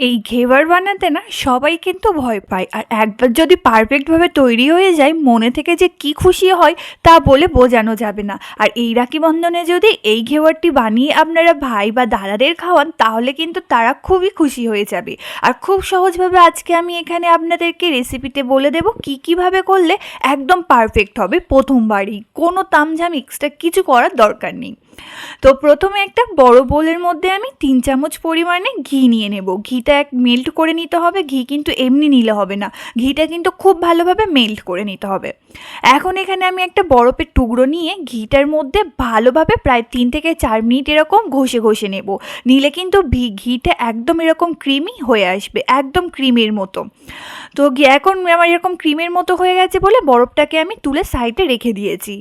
এই ঘেবার বানাতে না সবাই কিন্তু ভয় পায়। আর একবার যদি পারফেক্টভাবে তৈরি হয়ে যায়, মনে থেকে যে কি খুশি হয় তা বলে বোঝানো যাবে না। আর এই রাখি বন্ধনে যদি এই ঘেবারটি বানিয়ে আপনারা ভাই বা দাদাদের খাওয়ান, তাহলে কিন্তু তারা খুবই খুশি হয়ে যাবে। আর খুব সহজভাবে আজকে আমি এখানে আপনাদেরকে রেসিপিতে বলে দেব কি কীভাবে করলে একদম পারফেক্ট হবে প্রথমবারই। কোনো তামঝাম এক্সট্রা কিছু করার দরকার নেই। তো প্রথমে একটা বড় বোলের মধ্যে আমি তিন চামচ পরিমাণে ঘি নিয়ে নেব। ঘিটা এক মেল্ট করে নিতে হবে, ঘি কিন্তু এমনি নিলে হবে না। ঘিটা কিন্তু খুব ভালোভাবে মেল্ট করে নিতে হবে। এখন এখানে আমি একটা বরফের টুকরো নিয়ে ঘিটার মধ্যে ভালোভাবে প্রায় তিন থেকে চার মিনিট এরকম ঘষে ঘষে নেব। নিলে কিন্তু ঘিটা একদম এরকম ক্রিমি হয়ে আসবে, একদম ক্রিমের মতো। তো এখন আমার এরকম ক্রিমের মতো হয়ে গেছে বলে বরফটাকে আমি তুলে সাইডে রেখে দিয়েছি।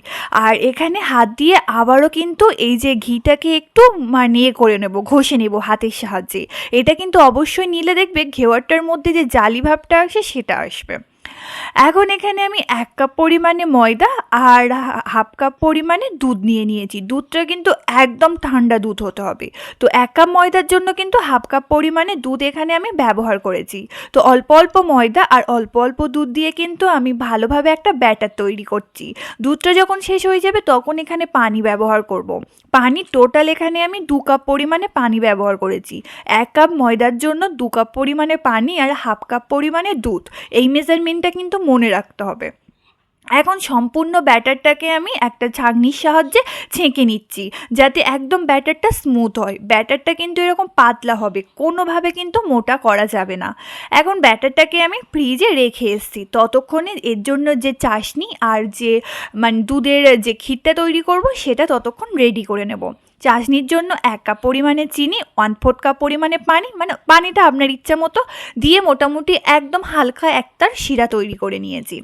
আর এখানে হাত দিয়ে আবারও কিন্তু এই যে ঘিটাকে একটু মানে ইয়ে করে নেব, ঘষে নেব হাতের সাহায্যে। এটা কিন্তু অবশ্যই নিলে দেখবে ঘেওয়ারটার মধ্যে যে জালি ভাবটা আসে সেটা আসবে। এখন এখানে আমি এক কাপ পরিমাণে ময়দা আর হাফ কাপ পরিমাণে দুধ নিয়ে নিয়েছি। দুধটা কিন্তু একদম ঠান্ডা দুধ হতে হবে। তো এক কাপ ময়দার জন্য কিন্তু হাফ কাপ পরিমাণে দুধ এখানে আমি ব্যবহার করেছি। তো অল্প অল্প ময়দা আর অল্প অল্প দুধ দিয়ে কিন্তু আমি ভালোভাবে একটা ব্যাটার তৈরি করছি। দুধটা যখন শেষ হয়ে যাবে তখন এখানে পানি ব্যবহার করব। পানি টোটাল এখানে আমি দু কাপ পরিমাণে পানি ব্যবহার করেছি। এক কাপ ময়দার জন্য দু কাপ পরিমাণে পানি আর হাফ কাপ পরিমাণে দুধ। এই মেজারমেন্টটা কিন্তু মনে রাখতে হবে। এখন সম্পূর্ণ ব্যাটারটাকে আমি একটা ছাঁকনির সাহায্যে ছেঁকে নিচ্ছি, যাতে একদম ব্যাটারটা স্মুথ হয়। ব্যাটারটা কিন্তু এরকম পাতলা হবে, কোনোভাবে কিন্তু মোটা করা যাবে না। এখন ব্যাটারটাকে আমি ফ্রিজে রেখে এসেছি। ততক্ষণে এর জন্য যে চাশনি আর যে মানে দুধের যে ক্ষীরটা তৈরি করব, সেটা ততক্ষণ রেডি করে নেব। চাশনির জন্য এক কাপ পরিমাণে চিনি ওয়ান ফোর্থ কাপ পরিমাণে পানি মানে পানিটা আপনার ইচ্ছা মতো দিয়ে মোটামুটি একদম হালকা একটার শিরা তৈরি করে নিয়েছি।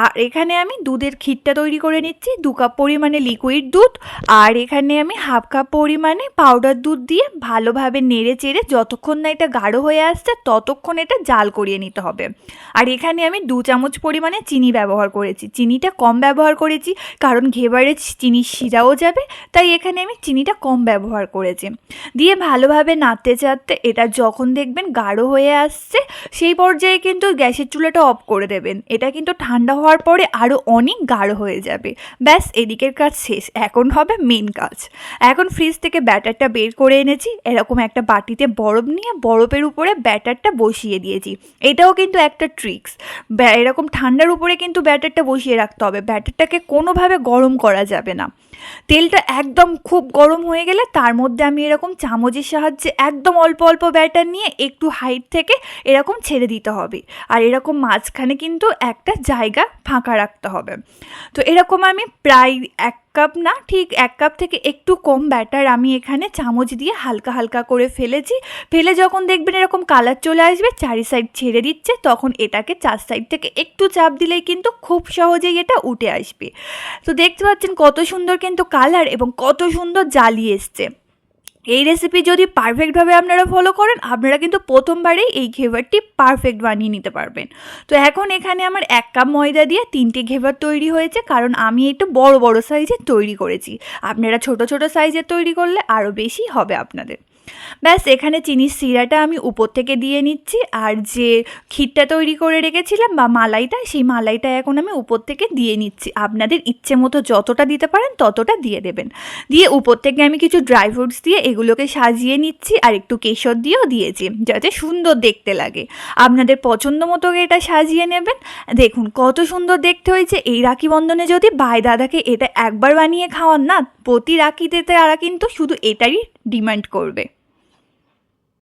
আর এখানে আমি দুধের ক্ষীরটা তৈরি করে নিচ্ছি। দু কাপ পরিমাণে লিকুইড দুধ আর এখানে আমি হাফ কাপ পরিমাণে পাউডার দুধ দিয়ে ভালোভাবে নেড়ে চেড়ে যতক্ষণ না এটা গাঢ় হয়ে আসছে ততক্ষণ এটা জাল করিয়ে নিতে হবে। আর এখানে আমি দু চামচ পরিমাণে চিনি ব্যবহার করেছি। চিনিটা কম ব্যবহার করেছি কারণ ঘেবারে চিনির শিরাও যাবে, তাই এখানে আমি চিনিটা কম ব্যবহার করেছি। দিয়ে ভালোভাবে নাড়তে চাড়তে এটা যখন দেখবেন গাঢ় হয়ে আসছে সেই পর্যায়ে কিন্তু গ্যাসের চুলাটা অফ করে দেবেন। এটা কিন্তু ঠান্ডা হওয়ার পরে আরও অনেক গাঢ় হয়ে যাবে। ব্যাস, এদিকের কাজ শেষ। এখন হবে মেন কাজ। এখন ফ্রিজ থেকে ব্যাটারটা বের করে এনেছি। এরকম একটা বাটিতে বরফ নিয়ে বরফের উপরে ব্যাটারটা বসিয়ে দিয়েছি। এটাও কিন্তু একটা ট্রিক্স এরকম ঠান্ডার উপরে কিন্তু ব্যাটারটা বসিয়ে রাখতে হবে। ব্যাটারটাকে কোনোভাবে গরম করা যাবে না। তেলটা একদম খুব গরম হয়ে গেলে তার মধ্যে আমি এরকম চামচের সাহায্যে একদম অল্প অল্প ব্যাটার নিয়ে একটু হাইট থেকে এরকম ছেড়ে দিতে হবে। আর এরকম মাঝখানে কিন্তু একটা জায়গা ফাঁকা রাখতে হবে। তো এরকম আমি প্রায় এক কাপ না, ঠিক এক কাপ থেকে একটু কম ব্যাটার আমি এখানে চামচ দিয়ে হালকা হালকা করে ফেলেছি। ফেলে যখন দেখবেন এরকম কালার চলে আসবে, চারি সাইড ছেড়ে দিচ্ছে, তখন এটাকে চার সাইড থেকে একটু চাপ দিলেই কিন্তু খুব সহজেই এটা উঠে আসবে। তো দেখতে পাচ্ছেন কত সুন্দর কিন্তু কালার এবং কত সুন্দর জালি এসছে। এই রেসিপি যদি পারফেক্টভাবে আপনারা ফলো করেন, আপনারা কিন্তু প্রথমবারেই এই ঘেভারটি পারফেক্ট বানিয়ে নিতে পারবেন। তো এখন এখানে আমার এক কাপ ময়দা দিয়ে তিনটে ঘেভার তৈরি হয়েছে, কারণ আমি একটু বড় বড় সাইজের তৈরি করেছি। আপনারা ছোট ছোট সাইজের তৈরি করলে আরও বেশি হবে আপনাদের। ব্যাস, এখানে চিনির সিরাটা আমি উপর থেকে দিয়ে নিচ্ছি, আর যে ক্ষীরটা তৈরি করে রেখেছিলাম বা মালাইটা, সেই মালাইটা এখন আমি উপর থেকে দিয়ে নিচ্ছি। আপনাদের ইচ্ছে মতো যতটা দিতে পারেন, ততটা দিয়ে দেবেন। দিয়ে উপর থেকে আমি কিছু ড্রাই ফ্রুটস দিয়ে এগুলোকে সাজিয়ে নিচ্ছি, আর একটু কেশর দিয়েও দিয়েছি, যাতে সুন্দর দেখতে লাগে। আপনাদের পছন্দ মতো এটা সাজিয়ে নেবেন। দেখুন, কত সুন্দর দেখতে হয়েছে। এই রাখি বন্ধনে যদি ভাই দাদাকে এটা একবার বানিয়ে খাওয়ান না, প্রতি রাখিতে তারা কিন্তু শুধু এটারই ডিমান্ড করবে।